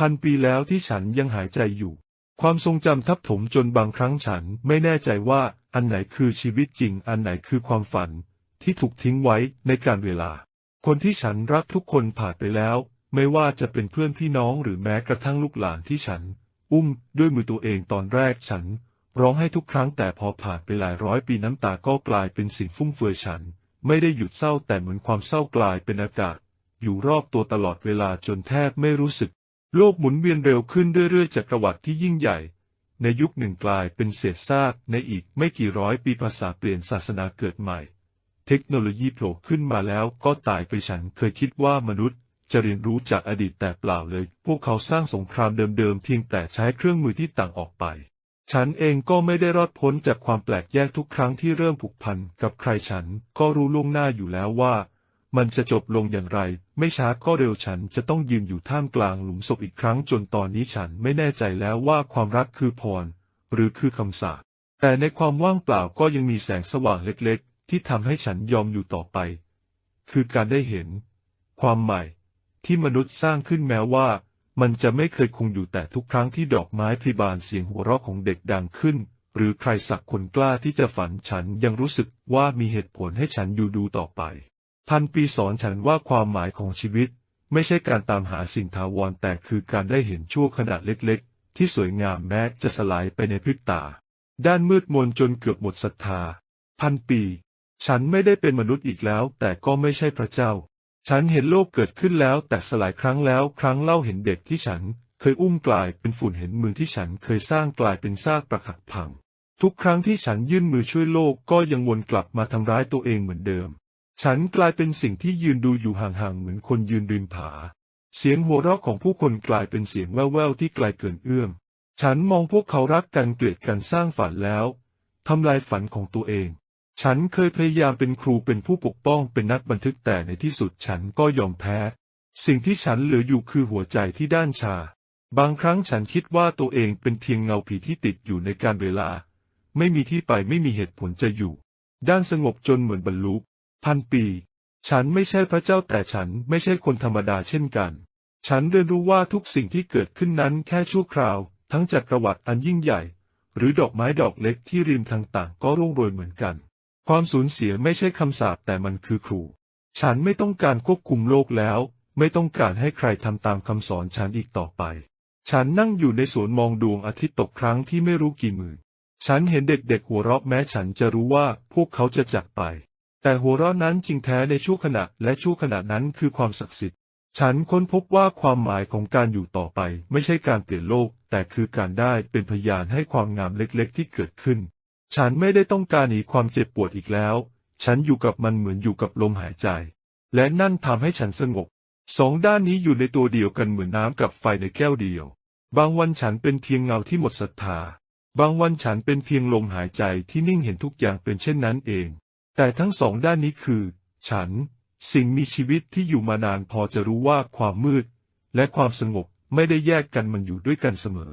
พันปีแล้วที่ฉันยังหายใจอยู่ ความทรงจำทับถมจนบางครั้งฉันไม่แน่ใจว่าอันไหนคือชีวิตจริง อันไหนคือความฝัน ที่ถูกทิ้งไว้ในการเวลา คนที่ฉันรักทุกคนผ่านไปแล้ว ไม่ว่าจะเป็นเพื่อนพี่น้องหรือแม้กระทั่งลูกหลานที่ฉัน อุ้มด้วยมือตัวเองตอนแรกฉัน ร้องให้ทุกครั้งแต่พอผ่านไปหลายร้อยปีน้ำตาก็กลายเป็นสิ่งฟุ่มเฟือยฉัน ไม่ได้หยุดเศร้าแต่เหมือนความเศร้ากลายเป็นอากาศอยู่รอบตัวตลอดเวลาจนแทบไม่รู้สึก โลกหมุนเวียนเร็วขึ้นเรื่อยๆจักรวรรดิที่ยิ่งใหญ่ ในยุคหนึ่งกลายเป็นเศษซากในอีกไม่กี่ร้อยปีภาษาเปลี่ยนศาสนาเกิดใหม่ เทคโนโลยีโผล่ขึ้นมาแล้วก็ตายไปฉันเคยคิดว่ามนุษย์ จะเรียนรู้จากอดีตแต่เปล่าเลย พวกเขาสร้างสงครามเดิมๆเพียงแต่ใช้เครื่องมือที่ต่างออกไป ฉันเองก็ไม่ได้รอดพ้นจากความแปลกแยกทุกครั้งที่เริ่มผูกพันกับใครฉันก็รู้ล่วงหน้าอยู่แล้วว่า มันจะจบลงอย่างไร ไม่ช้าก็เร็วฉันจะต้องยืนอยู่ท่ามกลางหลุมศพอีกครั้งจนตอนนี้ฉันไม่แน่ใจแล้วว่าความรักคือพร หรือคือคำสาปแต่ในความว่างเปล่าก็ยังมีแสงสว่างเล็กๆ ที่ทำให้ฉันยอมอยู่ต่อไป คือการได้เห็น ความใหม่ ที่มนุษย์สร้างขึ้นแม้ว่า มันจะไม่เคยคงอยู่แต่ทุกครั้งที่ดอกไม้พิบานเสียงหัวเราะของเด็กดังขึ้น หรือใครสักคนกล้าที่จะฝันฉันยังรู้สึกว่ามีเหตุผลให้ฉันอยู่ดูต่อไป พันปีสอนฉันว่าความหมายของชีวิต ไม่ใช่การตามหาสิ่งถาวรแต่คือการได้เห็นชั่วขณะเล็กๆ ที่สวยงามแม้จะสลายไปในพริบตา ด้านมืดมนจนเกือบหมดศรัทธา พันปี ฉันไม่ได้เป็นมนุษย์อีกแล้ว แต่ก็ไม่ใช่พระเจ้า ฉันเห็นโลกเกิดขึ้นแล้ว แต่สลายครั้งแล้วครั้งเล่าเห็นเด็กที่ฉันเคยอุ้มกลายเป็นฝุ่นเห็นมือที่ฉันเคยสร้างกลายเป็นซากปรักหักพัง ทุกครั้งที่ฉันยื่นมือช่วยโลกก็ยังวนกลับมาทำร้ายตัวเองเหมือนเดิม ฉันกลายเป็นสิ่งที่ยืนดูอยู่ห่างๆเหมือนคนยืนริมผา เสียงหัวเราะของผู้คนกลายเป็นเสียงแว่วๆที่ไกลเกินเอื้อม ฉันมองพวกเขารักกันเกลียดกันสร้างฝันแล้วทำลายฝันของตัวเอง ฉันเคยพยายามเป็นครูเป็นผู้ปกป้องเป็นนักบันทึกแต่ในที่สุดฉันก็ยอมแพ้ สิ่งที่ฉันเหลืออยู่คือหัวใจที่ด้านชา บางครั้งฉันคิดว่าตัวเองเป็นเพียงเงาผีที่ติดอยู่ในการเวลา ไม่มีที่ไปไม่มีเหตุผลจะอยู่ ด้านสงบจนเหมือนบรรลุ พันปี ฉันไม่ใช่พระเจ้าแต่ฉันไม่ใช่คนธรรมดาเช่นกัน ฉันเรียนรู้ว่าทุกสิ่งที่เกิดขึ้นนั้นแค่ชั่วคราว ทั้งจักรวรรดิอันยิ่งใหญ่ หรือดอกไม้ดอกเล็กที่ริมทางต่างก็ร่วงโรยเหมือนกัน ความสูญเสียไม่ใช่คำสาปแต่มันคือครู ฉันไม่ต้องการควบคุมโลกแล้ว ไม่ต้องการให้ใครทำตามคำสอนฉันอีกต่อไป ฉันนั่งอยู่ในสวนมองดวงอาทิตย์ตกครั้งที่ไม่รู้กี่หมื่นฉันเห็นเด็กๆหัวเราะแม้ฉันจะรู้ว่าพวกเขาจะจากไป แต่หัวเราะนั้นจริงแท้ในชั่วขณะและชั่วขณะนั้นคือความศักดิ์สิทธิ์ ฉันค้นพบว่าความหมายของการอยู่ต่อไป ไม่ใช่การเปลี่ยนโลก แต่คือการได้เป็นพยานให้ความงามเล็กๆ ที่เกิดขึ้น ฉันไม่ได้ต้องการหนีความเจ็บปวดอีกแล้ว ฉันอยู่กับมันเหมือนอยู่กับลมหายใจ และนั่นทำให้ฉันสงบ สองด้านนี้อยู่ในตัวเดียวกันเหมือนน้ำกับไฟในแก้วเดียว บางวันฉันเป็นเพียงเงาที่หมดศรัทธา บางวันฉันเป็นเพียงลมหายใจที่นิ่งเห็นทุกอย่างเป็นเช่นนั้นเอง แต่ทั้งสองด้านนี้คือ ฉัน สิ่งมีชีวิตที่อยู่มานานพอจะรู้ว่าความมืด และความสงบไม่ได้แยกกันมันอยู่ด้วยกันเสมอ